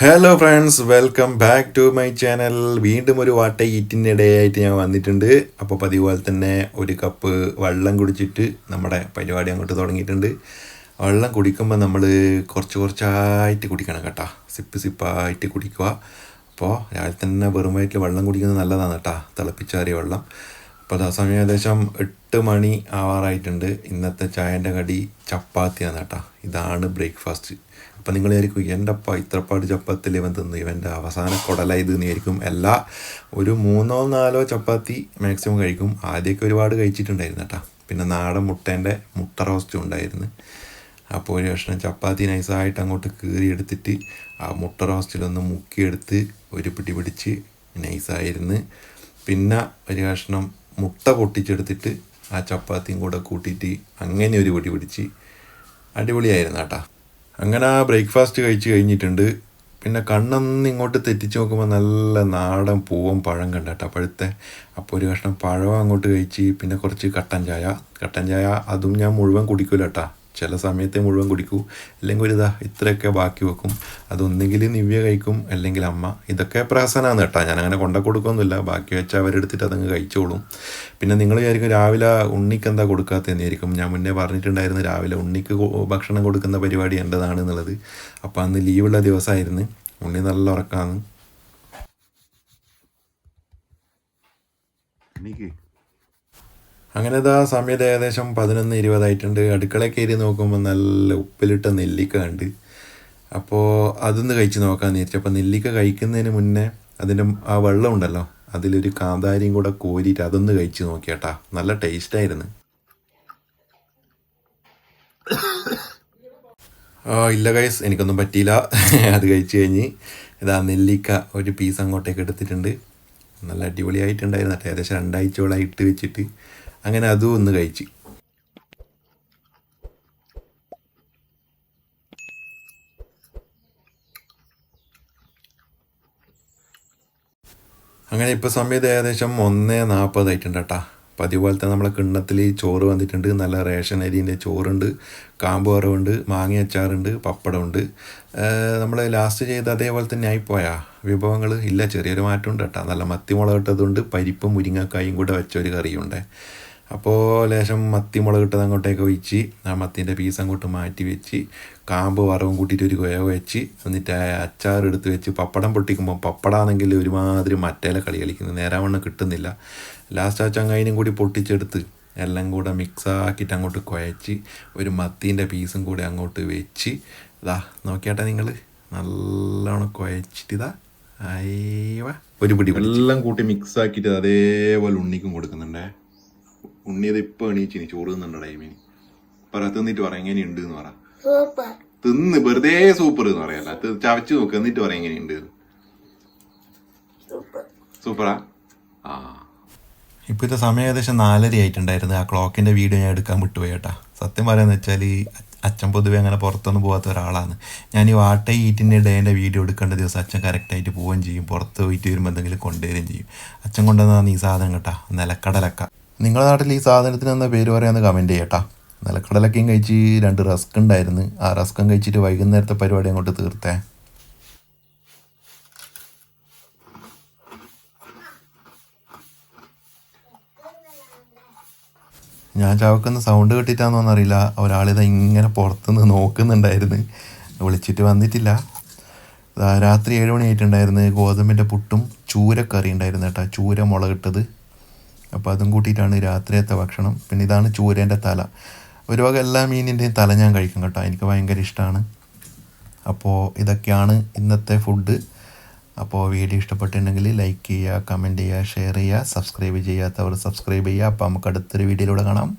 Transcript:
Hello friends welcome back to my channel വീണ്ടും ഒരു വാട്ട ഈറ്റിന്റെ ഇടയായിട്ട് ഞാൻ വന്നിട്ടുണ്ട്. അപ്പോൾ പതിപോലെ പോലെ തന്നെ ഒരു കപ്പ് വെള്ളം കുടിച്ചിട്ട് നമ്മുടെ പരിപാടി അങ്ങോട്ട് തുടങ്ങിയിട്ടുണ്ട്. വെള്ളം കുടിക്കുമ്പോൾ നമ്മൾ കുറച്ച് കുറച്ചായിട്ട് കുടിക്കണം കേട്ടോ. സിപ്പ് സിപ്പായിട്ട് കുടിക്കുക. അപ്പോൾ രാവിലെ തന്നെ വെറും വയറ്റിൽ വെള്ളം കുടിക്കുന്നത് നല്ലതാണ് കേട്ടോ. തിളപ്പിച്ചാറിയ വെള്ളം. അപ്പോൾ ആ സമയം ഏകദേശം എട്ട് മണി ആവാറായിട്ടുണ്ട്. ഇന്നത്തെ ചായന്റെ കടി ചപ്പാത്തിയാണ് കേട്ടോ. ഇതാണ് ബ്രേക്ക്ഫാസ്റ്റ്. അപ്പം നിങ്ങൾ വിചാരിക്കും എന്റെ അപ്പ ഇത്രപ്പാട് ചപ്പാത്തിൽ ഇവൻ തിന്നു? ഇവന്റെ അവസാന കുടല ഇത് എല്ലാ ഒരു മൂന്നോ നാലോ ചപ്പാത്തി മാക്സിമം കഴിക്കും. ആദ്യമൊക്കെ ഒരുപാട് കഴിച്ചിട്ടുണ്ടായിരുന്നു കേട്ടോ. പിന്നെ നാടൻ മുട്ടേന്റെ മുട്ട റോസ്റ്റും ഉണ്ടായിരുന്നു. അപ്പോൾ ഒരു കഷ്ണം ചപ്പാത്തി നൈസായിട്ട് അങ്ങോട്ട് കീറി എടുത്തിട്ട് ആ മുട്ട റോസ്റ്റിലൊന്ന് മുക്കിയെടുത്ത് ഒരു പിടി പിടിച്ച് നൈസായിരുന്നു. പിന്നെ ഒരു കഷ്ണം മുട്ട പൊട്ടിച്ചെടുത്തിട്ട് ആ ചപ്പാത്തിയും കൂടെ കൂട്ടിയിട്ട് അങ്ങനെ ഒരു പിടി പിടിച്ച് അടിപൊളിയായിരുന്നു കേട്ടാ. അങ്ങനെ ആ ബ്രേക്ക്ഫാസ്റ്റ് കഴിച്ച് കഴിഞ്ഞിട്ടുണ്ട്. പിന്നെ കണ്ണൊന്ന് ഇങ്ങോട്ട് തെറ്റിച്ച് നോക്കുമ്പോൾ നല്ല നാടൻ പൂവും പഴം കണ്ട കേട്ടോ പഴുത്തെ. അപ്പോൾ ഒരു കഷ്ണം പഴവും അങ്ങോട്ട് കഴിച്ച് പിന്നെ കുറച്ച് കട്ടൻ ചായ. കട്ടൻ ചായ അതും ഞാൻ മുഴുവൻ കുടിക്കൂല കേട്ടാ. ചില സമയത്തെ മുഴുവൻ കുടിക്കൂ. അല്ലെങ്കിൽ ഒരു ഇതാ ഇത്രയൊക്കെ ബാക്കി വെക്കും. അതൊന്നെങ്കിൽ നിവ്യ കഴിക്കും അല്ലെങ്കിൽ അമ്മ. ഇതൊക്കെ പ്രാസനാണ് കേട്ടോ. ഞാൻ അങ്ങനെ കൊണ്ട കൊടുക്കൊന്നുമില്ല. ബാക്കി വെച്ചാൽ അവരെടുത്തിട്ട് അതങ്ങ് കഴിച്ചോളും. പിന്നെ നിങ്ങൾ വിചാരിക്കും രാവിലെ ഉണ്ണിക്ക് എന്താ കൊടുക്കാത്തതെന്നായിരിക്കും ഞാൻ മുന്നേ പറഞ്ഞിട്ടുണ്ടായിരുന്നു രാവിലെ ഉണ്ണിക്ക് ഭക്ഷണം കൊടുക്കുന്ന പരിപാടി എന്റെതാണ് എന്നുള്ളത്. അപ്പോൾ അന്ന് ലീവുള്ള ദിവസമായിരുന്നു. ഉണ്ണി നല്ല ഉറക്കാന്ന് അങ്ങനെ ഇതാ സമയത്ത് ഏകദേശം പതിനൊന്ന് ഇരുപതായിട്ടുണ്ട് അടുക്കള കയറി നോക്കുമ്പോൾ നല്ല ഉപ്പിലിട്ട നെല്ലിക്ക ഉണ്ട് അപ്പോൾ അതൊന്ന് കഴിച്ച് നോക്കാമെന്ന് വിചാരിച്ചു അപ്പോൾ നെല്ലിക്ക കഴിക്കുന്നതിന് മുന്നേ അതിന്റെ ആ വെള്ളം ഉണ്ടല്ലോ അതിലൊരു കാന്താരിയും കൂടെ കോരിയിട്ട് അതൊന്ന് കഴിച്ച് നോക്കിയാട്ടാ. നല്ല ടേസ്റ്റായിരുന്നു. ഇല്ല ഗൈസ് എനിക്കൊന്നും പറ്റിയില്ല. അത് കഴിച്ചു കഴിഞ്ഞ് ഇതാ നെല്ലിക്ക ഒരു പീസ് അങ്ങോട്ടേക്ക് എടുത്തിട്ടുണ്ട്. നല്ല അടിപൊളിയായിട്ടുണ്ടായിരുന്നു. ഏകദേശം രണ്ടാഴ്ചയോളം ഇട്ട് വെച്ചിട്ട് അങ്ങനെ അതും ഒന്ന് കഴിച്ച്. അങ്ങനെ ഇപ്പോൾ സമയത്ത് ഏകദേശം ഒന്നേ നാൽപ്പതായിട്ടുണ്ട് കേട്ടാ. പതിവ് പോലത്തെ നമ്മളെ കിണ്ണത്തിൽ ചോറ് വന്നിട്ടുണ്ട്. നല്ല റേഷൻ അരിന്റെ ചോറുണ്ട് കാമ്പ് വറവുണ്ട് മാങ്ങ അച്ചാറുണ്ട് പപ്പടമുണ്ട്. നമ്മൾ ലാസ്റ്റ് ചെയ്ത് അതേപോലെ തന്നെ ആയിപ്പോയാ. വിഭവങ്ങൾ ഇല്ല ചെറിയൊരു മാറ്റമുണ്ട് കേട്ടോ. നല്ല മത്തി മുളകിട്ടതുണ്ട് പരിപ്പും മുരിങ്ങക്കായും കൂടെ വെച്ച ഒരു കറിയുണ്ട്. അപ്പോൾ ലേശം മത്തി മുളകിട്ടത് അങ്ങോട്ടേക്ക് ഒഴിച്ച് ആ മത്തീന്റെ പീസ് അങ്ങോട്ട് മാറ്റി വെച്ച് കാമ്പ് വറവും കൂട്ടിയിട്ട് ഒരു കുഴ വെച്ച് എന്നിട്ട് അച്ചാർ എടുത്ത് വെച്ച് പപ്പടം പൊട്ടിക്കുമ്പോൾ പപ്പടാണെങ്കിൽ ഒരുമാതിരി മറ്റേലെ കളി കളിക്കുന്നത് നേരാവണ്ണം കിട്ടുന്നില്ല. ലാസ്റ്റ് ആ ചങ്ങായിനും കൂടി പൊട്ടിച്ചെടുത്ത് എല്ലാം കൂടെ മിക്സാക്കിയിട്ട് അങ്ങോട്ട് കുഴച്ച് ഒരു മത്തീന്റെ പീസും കൂടി അങ്ങോട്ട് വെച്ച് ഇതാ നോക്കിയാട്ടെ നിങ്ങൾ നല്ലോണം കുഴച്ചിട്ട് ഇതാ. അയ്യവ ഒരു പിടി എല്ലാം കൂട്ടി മിക്സ് ആക്കിയിട്ട് അതേപോലെ ഉണ്ണിക്കും കൊടുക്കുന്നുണ്ടേ. ഉണ്ണി അത് ഇപ്പൊ എണീച്ചിനി ചോറ് തിന്നുണ്ട ടൈമിന് പറ തിന്നിട്ട് പറ എങ്ങനെയുണ്ട് എന്ന് പറ. സൂപ്പർ. തിന്ന് വെറുതെ സൂപ്പർ എന്ന് പറയല്ല. ചവച്ചു നോക്ക് എന്നിട്ട് പറ എങ്ങനെയുണ്ട് സൂപ്പർ. സൂപ്പറാ? ആ. ഇപ്പോഴത്തെ സമയം ഏകദേശം നാലര ആയിട്ടുണ്ടായിരുന്നു. ആ ക്ലോക്കിന്റെ വീഡിയോ ഞാൻ എടുക്കാൻ വിട്ടുപോയി കേട്ടാ. സത്യം പറയാന്ന് വെച്ചാൽ ഈ അച്ഛൻ പൊതുവെ അങ്ങനെ പുറത്തൊന്നും പോകാത്ത ഒരാളാണ്. ഞാൻ ഈ വാട്ട ഈറ്റിന്റെ ഡേന്റെ വീഡിയോ എടുക്കേണ്ട ദിവസം അച്ഛൻ കറക്റ്റായിട്ട് പോവുകയും ചെയ്യും. പുറത്ത് പോയിട്ട് വരുമ്പോൾ എന്തെങ്കിലും കൊണ്ടുവരികയും ചെയ്യും. അച്ഛൻ കൊണ്ടുവന്നതാണ് ഈ സാധനം കേട്ടാ. നിലക്കടലക്ക. നിങ്ങളുടെ നാട്ടിൽ ഈ സാധനത്തിന് എന്താ പേര് പറയാമെന്ന് കമന്റ് ചെയ്യട്ടാ. നിലക്കടലക്കയും കഴിച്ച് രണ്ട് റസ്ക് ഉണ്ടായിരുന്നു. ആ റസ്കം കഴിച്ചിട്ട് വൈകുന്നേരത്തെ പരിപാടി അങ്ങോട്ട് തീർത്തേ. ഞാൻ ചവക്കുന്ന സൗണ്ട് കേട്ടിട്ടാന്നോന്ന് അറിയില്ല ഒരാളിത ഇങ്ങനെ പുറത്തുനിന്ന് നോക്കുന്നുണ്ടായിരുന്നു. വിളിച്ചിട്ട് വന്നിട്ടില്ല. രാത്രി ഏഴ് മണി ആയിട്ടുണ്ടായിരുന്നു. ഗോതമ്പിന്റെ പുട്ടും ചൂരക്കറി ഉണ്ടായിരുന്നു കേട്ടോ. ചൂര മുളകിട്ടത്. അപ്പോൾ അതും കൂട്ടിയിട്ടാണ് രാത്രിയത്തെ ഭക്ഷണം. പിന്നെ ഇതാണ് ചൂരേന്റെ തല. ഒരു വക എല്ലാ മീനിന്റെയും തല ഞാൻ കഴിക്കും കേട്ടോ. എനിക്ക് ഭയങ്കര ഇഷ്ടമാണ് അപ്പോൾ ഇതൊക്കെയാണ് ഇന്നത്തെ ഫുഡ് അപ്പോൾ വീഡിയോ ഇഷ്ടപ്പെട്ടിട്ടുണ്ടെങ്കിൽ ലൈക്ക് ചെയ്യുക കമന്റ് ചെയ്യുക ഷെയർ ചെയ്യുക സബ്സ്ക്രൈബ് ചെയ്യാത്തവർ സബ്സ്ക്രൈബ് ചെയ്യുക. അപ്പോൾ നമുക്ക് അടുത്തൊരു വീഡിയോയിലൂടെ കാണാം.